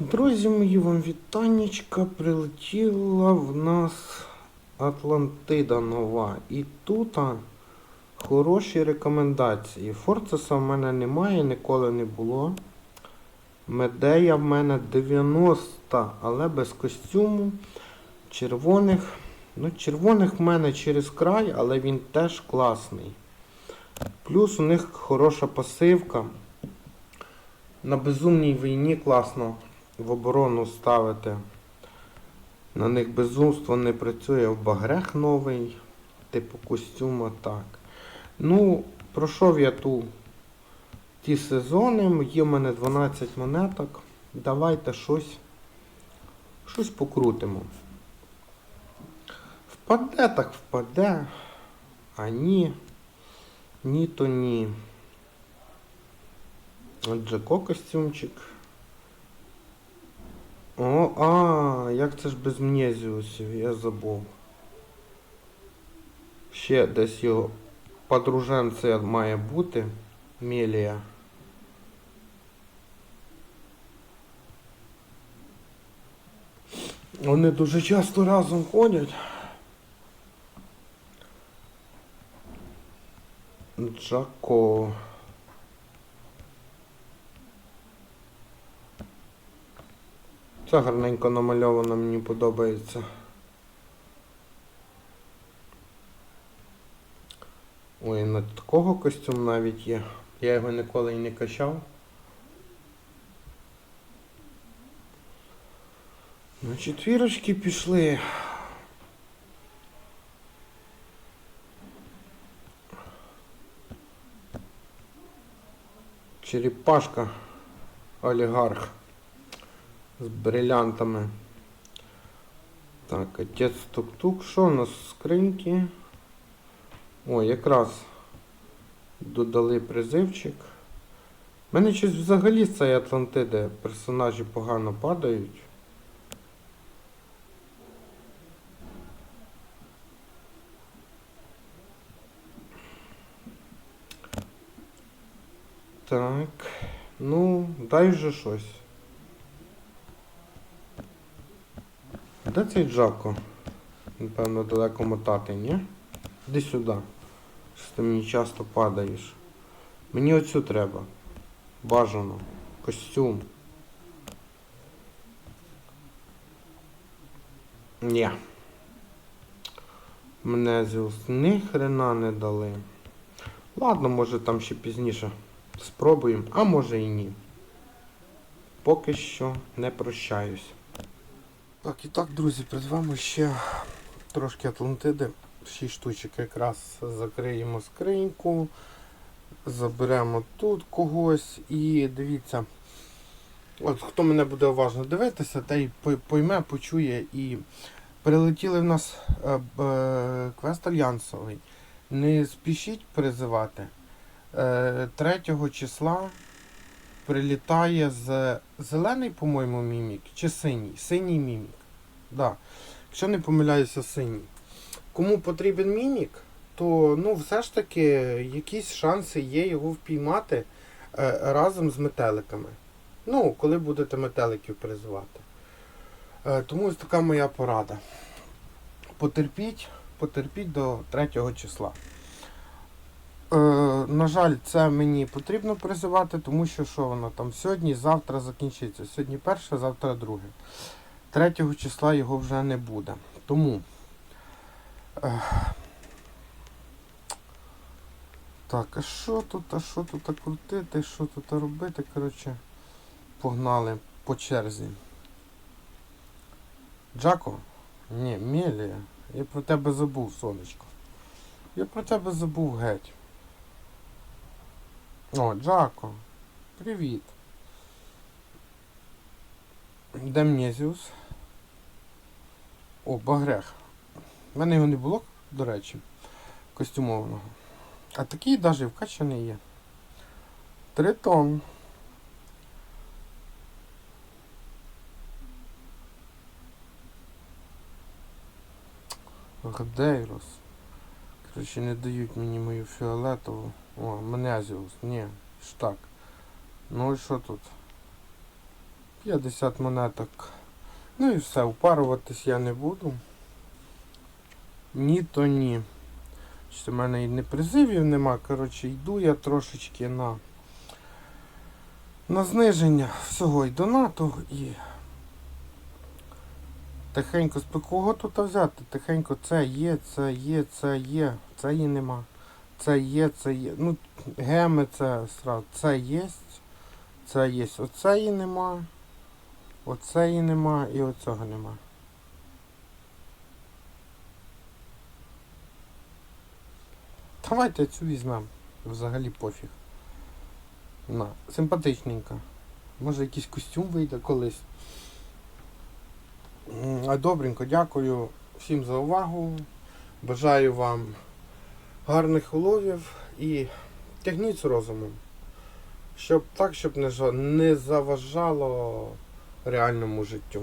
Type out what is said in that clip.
Друзі мої, вам вітаннячка. Прилетіла в нас Атлантида нова. І тут хороші рекомендації. Форцеса в мене немає, ніколи не було. Медея в мене 90, але без костюму. Червоних. Ну, червоних в мене через край, але він теж класний. Плюс у них хороша пасивка. На безумній війні класно в оборону ставити. На них безумство не працює в багрех новий, типу костюма так. Ну, пройшов я ту ті сезони, є в мене 12 монеток. Давайте щось, щось покрутимо. Впаде, так впаде. А ні. Ні, то ні. Джеко костюмчик. О, а, як це ж без Мнезіусів, я забув. Ще десь його подруженце має бути. Мелія. Вони дуже часто разом ходять. Джако. Це гарненько намальовано, мені подобається. Ой, на такого костюм навіть є. Я його ніколи і не качав. Ну, четвірочки пішли. Черепашка. Олігарх. З брилянтами. Так, отець тук-тук. Що у нас в скриньки? О, якраз додали призивчик. У мене щось взагалі з цієї Атлантиди персонажі погано падають. Так, ну, дай вже щось. Де цей Джако? Напевно, далеко мотати, ні? Іди сюди. Що ти мені часто падаєш. Мені оцю треба. Бажано. Костюм. Ні. Мене зіус ні хрена не дали. Ладно, може там ще пізніше спробуємо, а може і ні. Поки що не прощаюсь. Так, і так, друзі, перед вами ще трошки Атлантиди. 6 штучок якраз закриємо скриньку. Заберемо тут когось і дивіться. От хто мене буде уважно дивитися, той пой- пойме, почує і прилетіли в нас е, е, квест альянсовий. Не спішіть призивати. Е, 3 числа прилітає з зелений, по-моєму, мімік чи синій? Синій мімік. Да. Якщо не помиляюся, синій. Кому потрібен мімік, то ну, все ж таки якісь шанси є його впіймати е, разом з метеликами. Ну, коли будете метеликів призивати. Е, тому ось така моя порада. Потерпіть, потерпіть до 3 числа. Е, на жаль, це мені потрібно призивати, тому що що воно там сьогодні, завтра закінчиться. Сьогодні перше, завтра друге. 3 числа його вже не буде. Тому. Е, так, а що тут, а що тут крутити, що тут робити? Коротше, погнали по черзі. Джако? Ні, Мелія. Я про тебе забув, сонечко. Я про тебе забув геть. О, Джако. Привіт. Де Мнезіус? О, Багрех. У мене його не було, до речі, костюмованого. А такий навіть вкачаний є. Тритон. Гдейрос. Коротше, не дають мені мою фіолетову. О, Менезіус. Ні, ж так. Ну і що тут? 50 монеток. Ну і все, упаруватись я не буду. Ні, то ні. В мене і не призивів нема. Коротше, йду я трошечки на, на зниження всього і донату і. Тихенько спеку. Кого тут взяти? Тихенько це є, це є, це є, це її нема. Це є, це є. Ну, геми це сразу. Це є. Це є. Оце її нема. Оце її нема і оцього нема. Давайте цю візьмемо. Взагалі пофіг. На, симпатичненька. Може якийсь костюм вийде колись. Добренько, дякую всім за увагу. Бажаю вам гарних уловів і тягніть з розумом. Щоб так, щоб не заважало реальному життю.